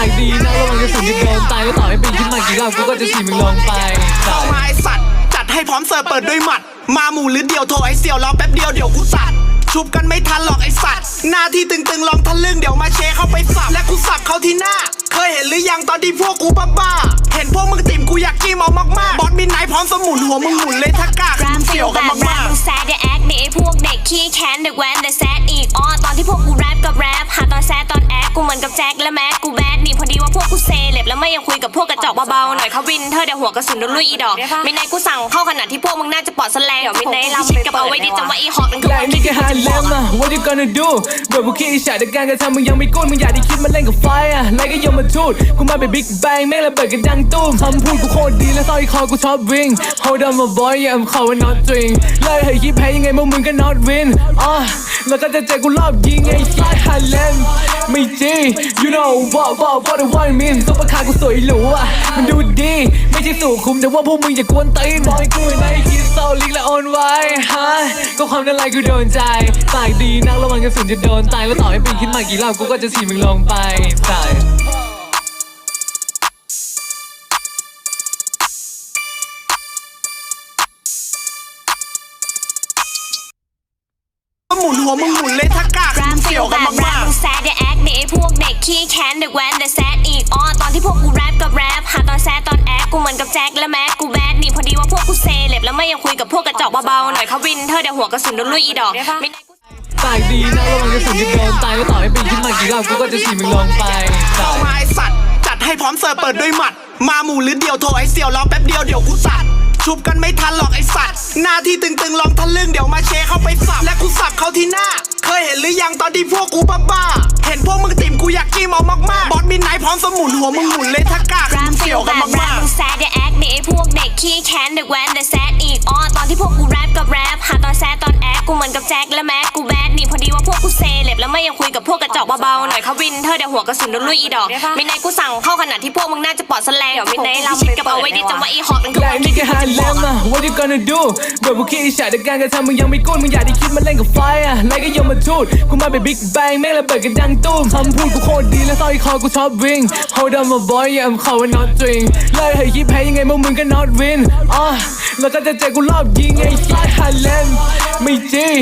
ากดีนะระวังจะสูญจะโดนตายก็ต่อให้ปีนขึ้นมากี่รอบกูก็จะสีมึงลงไปเข้ามาไอสัตว์ จัดให้พร้อมเสิร์ฟเปิดด้วยหมัด มาหมู่หรือเดียวโทรไอเสี่ยวรอแป๊บเดียวเดี๋ยวกูสัตว์ชุบกันไม่ทันหรอกไอสัตว์ หน้าที่ตึงๆลองทะลึ่งเดี๋ยวมาเชเข้าไปสับและกูสับเขาที่หน้า เคยเห็นหรือยังตอนที่พวกกูบ้าๆเห็นพวกมึงติ่มกูอยากจิ้มเอามากๆบอสมินไนท์พร้อมสมุนหัวมึงหมุนเลยถ้ากล้าแรมึมงเสี่ยวกันบแรมากๆมึงแซดเดอแอคนี่ไอพวกเด็กขี้แค้นเด็กแว้นเดอะแซดอีกอ้อตอนที่พวกกูแรปกับแรปหาตอนแซดตอนแอคกูเหมือนกับแจ็คและแม็ก ยากคุยกับพวกกระจอกเบาๆหน่อยเขาวินเธอเดี๋ยวหัวกระสุนโดนลุยอีดอกไม่ในกูสั่งเข้าขนาดที่พวกมึงน่าจะปลอดแสลงเดี๋ยวไม่ในเราชิดกับเอาไว้ดิจำว่าอีฮอกนั่นคือและนี่ก็ฮาเลมอะ What you gonna do เบื่อพวกขี้อิจฉาแต่การกระทำมึงยังไม่กุ้นมึงอยากได้คิดมาเล่นกับไฟอะไรก็ยมมาทูดกูมาเป็นบิ๊กแบงแม่งระเบิดกันดังตุ้มคำพูดกูโคตรดีและสร้อยคอกูชอบวิ่ง Hold on my boy yeah I'm calling not drink เลยให้คิดแพ้ยังไงพวกมึงก็ not win อะ แล้วก็จะเจอกูรอบยิงไอ้ชายฮาเลมไม่จริง you know what what what the one mean ซุปเปอร์คาร์กูสวยหรูอะมันดูดี ไม่ใช่สู่คุมแต่ว่าพวกมึงอย่ากวนตีนบอยกูในคิดโซลิกและออนไว้ฮะก็ความนั้นไรกูโดนใจปากดีนักระวังกระสุนจะโดนตายแล้วต่อให้ปีนขึ้นมากี่รอบกูก็จะสีมึงลงไปตาย หมุนหัวมึงหมุนเลยถ้ากล้าแรมึมงฟิเสี่ยลวแบกันบแรปมากมึงแซดเดอะแอคนี่ไอ้พวกเด็กขี้แค้นเด็กแว้นเดอะแซดอีกอ้อตอนที่พวกกูแรปกับแรปหาตอนแซดตอนแอคกูเหมือนกับแจ็คและแม็กกูแบดนี่พอดีว่าพวกกูเซเล็บแล้วไม่อยากคุยกับพวกกระจอกเบาๆหน่อยเขาวินเธอเดี๋ยวหัวกระสุนโดนลุยอีดอกไม่ในกูปากดีนักระวังกระสุนจะโดนตายแล้วต่อให้ปีนขึ้นมากี่รอบกูก็จะสีมึงลงไปๆเข้าตายมาไอสัตว์จัดให้พร้อมเสิร์ฟเปิดด้วยหมัด มาหมู่หรือเดียวโทรไอเสี่ยวรอแป๊บเดียวเดี๋ยวกูสัตว์ชุบกันไม่ทันหรอกไอสัตว์หน้าที่ตึงๆลองทะลึ่งเดี๋ยวมาเชเข้าไปสับและกูสับเข้า ที่หน้า เคยเห็นหรือยังตอนที่พวกกูบ้าๆเห็นพวกมึงติ่มกูอยากจิ้มเอามากๆ บอสมินไนท์พร้อมสมุนหัวมึงหมุนเลยถ้ากล้าแรมึมงฟิเสี่ลยวแบกันบแรปมากมึงแซดเดอะแอคนี่ไอ้พวกเด็กขี้แค้นเด็กแว้นเดอะแซดอีกอ้อตอนที่พวกกูแรปกับแรปหาตอนแซดตอนแอคกูเหมือนกับแจ็คและแม็กกูแบดนี่พอดีว่าพวกกูเซเล็บแล้วไม่อยากคุยกับพวกกระจอกเบาๆหน่อยเขาวินเธอเดี๋ยวหัวกระสุนโดนลุยอีดอกไม่ในกูสั่งเข้าขนาดที่พวกมึงน่าจะปลอดแสลงเดี๋ยวไม่ในเราชิดกับเอาไว้ดิจำว่าอีฮอกนั่นคือและนี่ก็ฮาเลมอะ What you gonna do เบื่อพวกขี้อิจฉาแต่การกระทำมึงยังไม่กุ้นมึงอยากได้คิดมาเล่นกับไฟ อะไรก็ยมมาทูดกูมาเป็นบิ๊กแบงแม่งระเบิดกันดังตุ้มคำพูดกูโคตรดีและสร้อยคอกูชอบวิ่ง Hold on my boy yeah I'm calling not drink เลยให้คิดแพ้ยังไงมึงมึงก็ not win อะแล้วก็จะเจอกูรอบยิงไอ้ชายฮาเลมไม่จริง